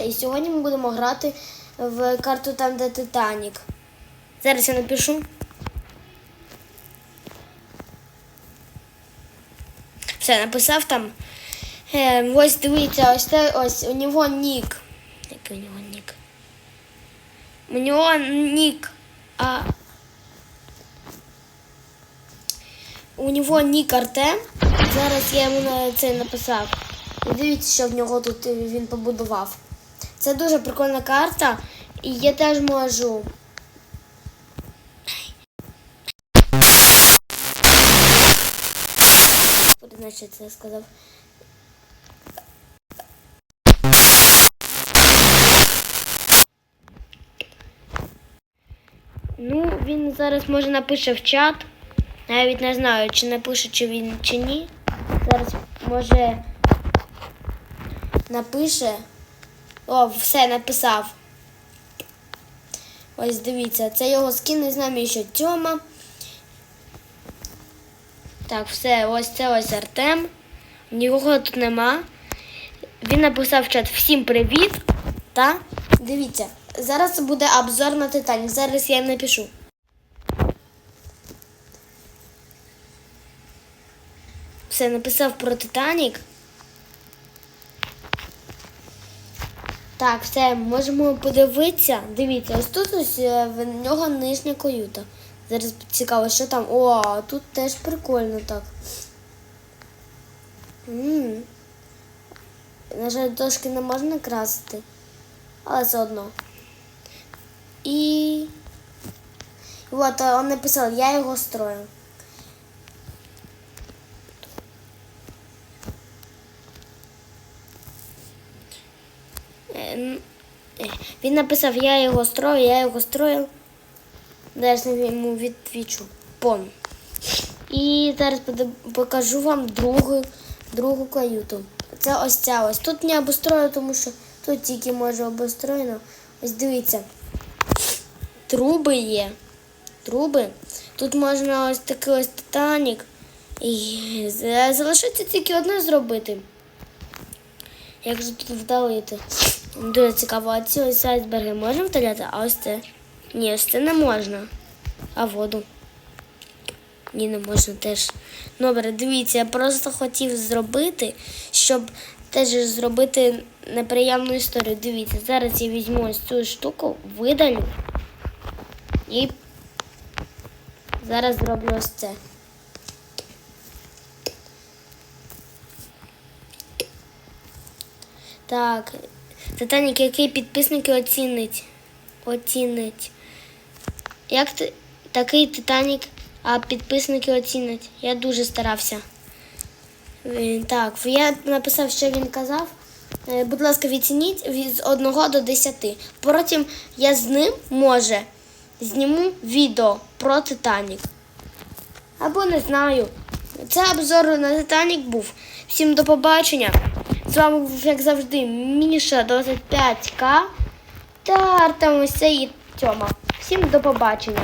І сьогодні ми будемо грати в карту там, де Титанік. Зараз я напишу. Все, написав там. Е, ось дивіться, ось це ось у нього нік. Який у нього нік? У нього нік. А... У нього нік Артем. Зараз я йому на це написав. І дивіться, що в нього тут е, він побудував. Це дуже прикольна карта, і я теж можу. Значить, це сказав. Ну, він зараз може напише в чат. Навіть не знаю, чи напише, чи він чи ні. Зараз може напише. О, все написав. Ось дивіться, це його скін, не знаю, що Тьома. Так, все, ось це ось Артем. Нікого тут нема. Він написав в чат всім привіт. Та дивіться, зараз буде обзор на Титанік. Зараз я напишу. Все, написав про Титанік. Так, все, можемо подивитися. Дивіться, ось тут ось е, в нього нижня каюта. Зараз цікаво, що там. О, тут теж прикольно так. м На жаль, дошки не можна красити, але все одно. І. от е, он написав, я його строю. Е, н- е, Він написав, я його строю, я його строю. Зараз йому відвічу. Пон. І зараз покажу вам другу, другу каюту. Це ось ця ось. Тут не обустрою, тому що тут тільки може обустроєно. Ось дивіться. Труби є. Труби. Тут можна ось такий ось Титанік. І залишиться тільки одне зробити. Як же тут вдалити? Дуже цікаво, а ці ось айсберги можна вдаляти, а ось це. Ні, ось це не можна. А воду. Ні, не можна теж. Добре, дивіться, я просто хотів зробити, щоб теж зробити неприємну історію. Дивіться, зараз я візьму ось цю штуку, видалю і зараз зроблю ось це. Так, Титанік, який підписники оцінить? Оцінить. Як ти такий Титанік, а підписники оцінять? Я дуже старався. Так, я написав, що він казав. Е, Будь ласка, відцініть від 1 до 10. Потім я з ним, може, зніму відео про Титанік. Або не знаю. Це обзор на Титанік був. Всім до побачення. З вами був, як завжди, Міша 25К та Артем ось і Тьома. Всім до побачення.